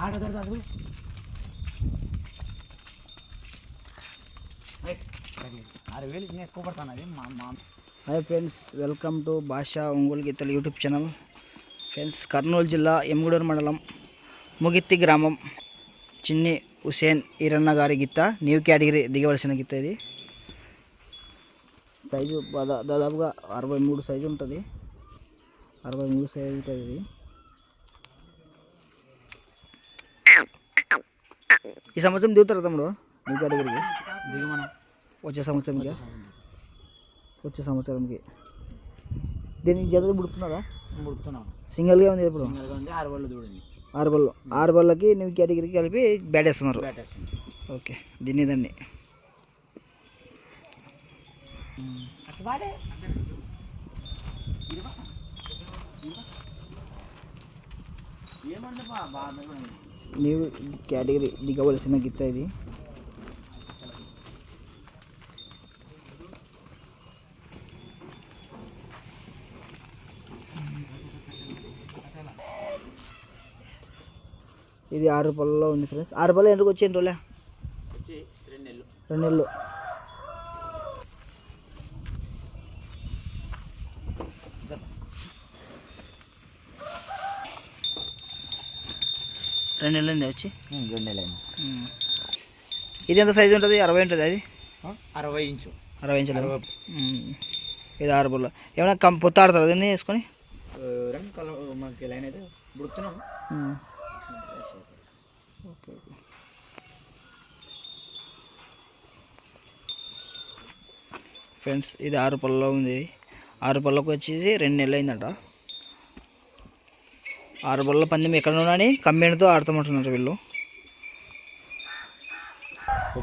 ఆడదారు అడుగు ఆరు వేలు నేను ఎక్కువ పడతాను మా మా హాయ్ ఫ్రెండ్స్ వెల్కమ్ టు భాషా ఒంగోలు గీతలు యూట్యూబ్ ఛానల్. ఫ్రెండ్స్ కర్నూలు జిల్లా ఎమ్గూడూరు మండలం ముగిత్తి గ్రామం చిన్ని హుసేన్ ఈరన్న గారి గీత. న్యూ కేటగిరీ దిగవలసిన గీత ఇది. సైజు దాదాపుగా అరవై మూడు సైజు ఉంటుంది. అరవై మూడు సైజు ఉంటుంది ఇది. ఈ సంవత్సరం దిగుతారు తమ్ముడు? న్యూ కేటగిరీకి? దిగమనం. వచ్చే సంవత్సరంకి? వచ్చే సంవత్సరంకి. దీనికి జత పుడుతున్నారా ముడుతున్నాం సింగిల్గా ఉంది ఇప్పుడు? ఆరు వాళ్ళు చూడండి ఆరు బళ్ళు. ఆరు బళ్ళకి నువ్వు కేటగిరీకి కలిపి బ్యాట్ వేస్తున్నారు. ఓకే. దీన్ని దాన్ని. ఏమంటే బా బాగా నీవు కేటగిరీ దిగవలసిన గిత్త ఇది ఇది ఆరు పళ్ళలో ఉంది ఫ్రెండ్స్ ఆరు పళ్ళు ఎందుకు వచ్చేయండి రోలే? రెండు నెలలు. రెండు నెలలు రెండు నెలలు ఉంది వచ్చి? రెండు నెలలు అయింది ఇది ఎంత సైజు ఉంటుంది? అరవై ఉంటుంది అది అరవై ఇంచు. అరవై ఇంచులు. ఇది ఆరు బుల్ల. ఏమైనా కం పొత్తు ఆడతారు దీన్ని వేసుకొని? మనకి లైన్ అయితే బుడుతున్నాం ఉమ్. ఫ్రెండ్స్ ఇది ఆరు పళ్ళలో ఉంది. ఆరు పళ్ళకు వచ్చేసి రెండు నెలలు అయిందట ఆరు బళ్ళ పందెం ఎక్కడ ఉన్నాని కమ్మిడితో ఆడతామంటున్నారు వీళ్ళు. ఓ